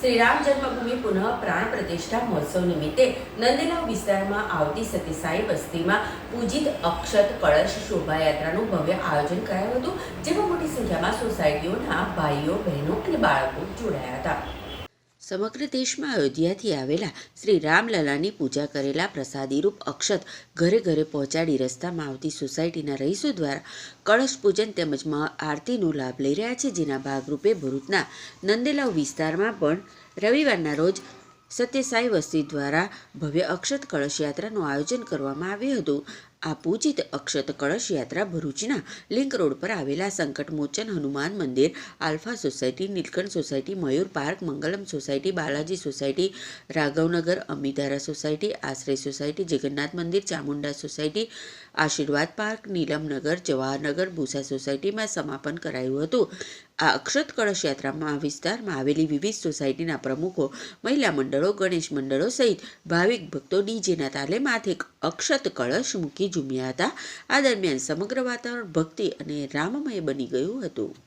શ્રી રામ જન્મભૂમિ પુનઃ પ્રાણ પ્રતિષ્ઠા મહોત્સવ નિમિત્તે નંદલાવ વિસ્તારમાં આવતી સતીસાઈ વસ્તીમાં પૂજિત અક્ષત કળશ શોભાયાત્રાનું ભવ્ય આયોજન કરાયું હતું, જેમાં મોટી સંખ્યામાં સોસાયટીઓના ભાઈઓ, બહેનો અને બાળકો જોડાયા હતા. સમગ્ર દેશમાં અયોધ્યાથી આવેલા શ્રી રામલલાની પૂજા કરેલા પ્રસાદીરૂપ અક્ષત ઘરે ઘરે પહોંચાડી રસ્તામાં આવતી સોસાયટીના રહીશો દ્વારા કળશ પૂજન તેમજ આરતીનો લાભ લઈ રહ્યા છે. જેના ભાગરૂપે ભરૂચના નંદેલાવ વિસ્તારમાં પણ રવિવારના રોજ સત્યસાઈ વસ્તી દ્વારા ભવ્ય અક્ષત કળશ યાત્રાનું આયોજન કરવામાં આવ્યું હતું. આ પૂજિત અક્ષત કળશ યાત્રા ભરૂચના લિંક રોડ પર આવેલા સંકટમોચન હનુમાન મંદિર, Alpha society, Neelkanth society, Mayur park, Mangalam society, Balaji society, Raghavnagar, Amidhara society, Ashray society, Jagannath મંદિર, ચામુંડા સોસાયટી, આશીર્વાદ પાર્ક, નીલમનગર, જવાહરનગર, ભૂસા સોસાયટીમાં સમાપન કરાયું હતું. આ અક્ષત કળશ યાત્રામાં વિસ્તારમાં આવેલી વિવિધ સોસાયટીના પ્રમુખો, મહિલા મંડળો, ગણેશ મંડળો સહિત ભાવિક ભક્તો ડીજેના તાલે માથે અક્ષત કળશ મૂકી ઝૂમ્યા હતા. આ દરમિયાન સમગ્ર વાતાવરણ ભક્તિ અને રામમય બની ગયું હતું.